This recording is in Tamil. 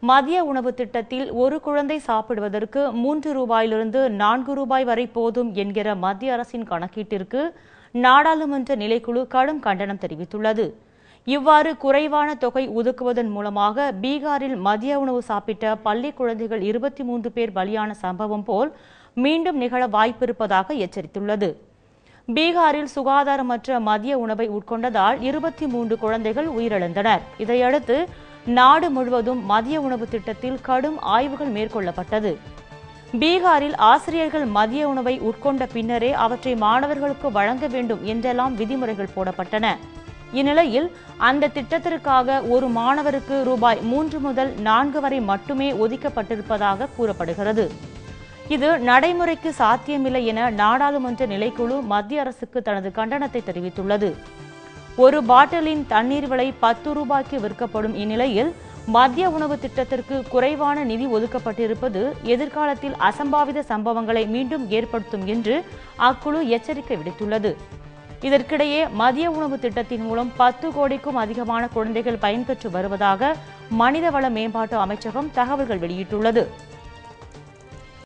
மதிய உணவு திட்டத்தில் ஒரு குழந்தை சாப்பிடுவதற்கு மூன்று ரூபாயிலிருந்து நான்கு ரூபாய் வரை போதும் என்கிற மத்திய அரசின் கணக்கீட்டிற்கு நாடாளுமன்ற நிலைக்குழு கடும் கண்டனம் தெரிவித்துள்ளது. இவ்வாறு குறைவான தொகை ஒதுக்குவதன் மூலமாக பீகாரில் மதிய உணவு சாப்பிட்ட பள்ளி குழந்தைகள் இருபத்தி மூன்று பேர் பலியான சம்பவம் போல் மீண்டும் நிகழ வாய்ப்பிருப்பதாக எச்சரித்துள்ளது. பீகாரில் சுகாதாரமற்ற மதிய உணவை உட்கொண்டதால் இருபத்தி மூன்று குழந்தைகள் உயிரிழந்தனர். இதையடுத்து நாடு முழுவதும் மதிய உணவு திட்டத்தில் கடும் ஆய்வுகள் மேற்கொள்ளப்பட்டது. பீகாரில் ஆசிரியர்கள் மதிய உணவை உட்கொண்ட பின்னரே அவற்றை மாணவர்களுக்கு வழங்க வேண்டும் என்றெல்லாம் விதிமுறைகள் போடப்பட்டன. இந்நிலையில் அந்த திட்டத்திற்காக ஒரு மாணவருக்கு ரூபாய் மூன்று முதல் நான்கு வரை மட்டுமே ஒதுக்கப்பட்டிருப்பதாக கூறப்படுகிறது. இது நடைமுறைக்கு சாத்தியமில்லை என நாடாளுமன்ற நிலைக்குழு மத்திய அரசுக்கு தனது கண்டனத்தை தெரிவித்துள்ளது. ஒரு பாட்டிலின் தண்ணீர் விலை பத்து ரூபாய்க்கு விற்கப்படும் இந்நிலையில் மத்திய உணவு திட்டத்திற்கு குறைவான நிதி ஒதுக்கப்பட்டிருப்பது எதிர்காலத்தில் அசம்பாவித சம்பவங்களை மீண்டும் ஏற்படுத்தும் என்று அக்குழு எச்சரிக்கை விடுத்துள்ளது. இதற்கிடையே மதிய உணவு திட்டத்தின் மூலம் பத்து கோடிக்கும் அதிகமான குழந்தைகள் பயன்பெற்று வருவதாக மனிதவள மேம்பாட்டு அமைச்சகம் தகவல்கள் வெளியிட்டுள்ளது.